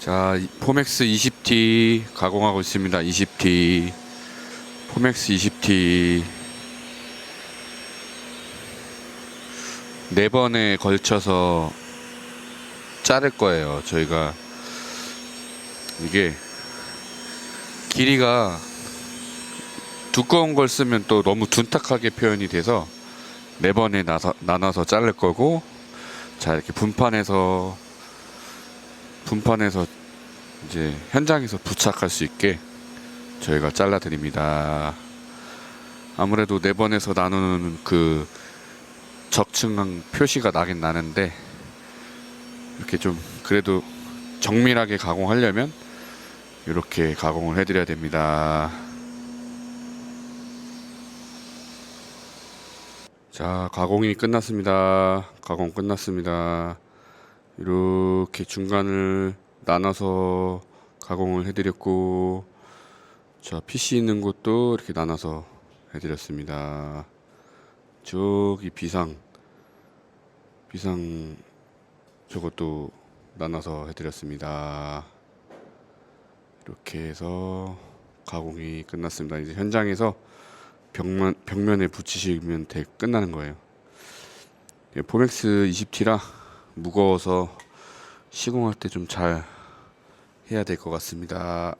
자, 이- 포맥스 20T 가공하고 있습니다. 20T. 포맥스 20T. 네 번에 걸쳐서 자를 거예요. 저희가 이게 길이가 두꺼운 걸 쓰면 또 너무 둔탁하게 표현이 돼서 네 번에 나서, 나눠서 자를 거고 자 이렇게 분판해서 분판해서 이제 현장에서 부착할 수 있게 저희가 잘라 드립니다. 아무래도 네 번에서 나누는 그 적층 표시가 나긴 나는데 이렇게 좀 그래도 정밀하게 가공하려면 이렇게 가공을 해드려야 됩니다. 자, 가공이 끝났습니다. 가공 끝났습니다. 이렇게 중간을 나눠서 가공을 해드렸고, 자, PC 있는 곳도 이렇게 나눠서 해드렸습니다. 저기 비상, 비상 저것도 나눠서 해드렸습니다. 이렇게 해서 가공이 끝났습니다. 이제 현장에서 벽면, 벽면에 붙이시면 돼, 끝나는 거예요. 예, 포맥스 20T라 무거워서 시공할 때 좀 잘 해야 될 것 같습니다.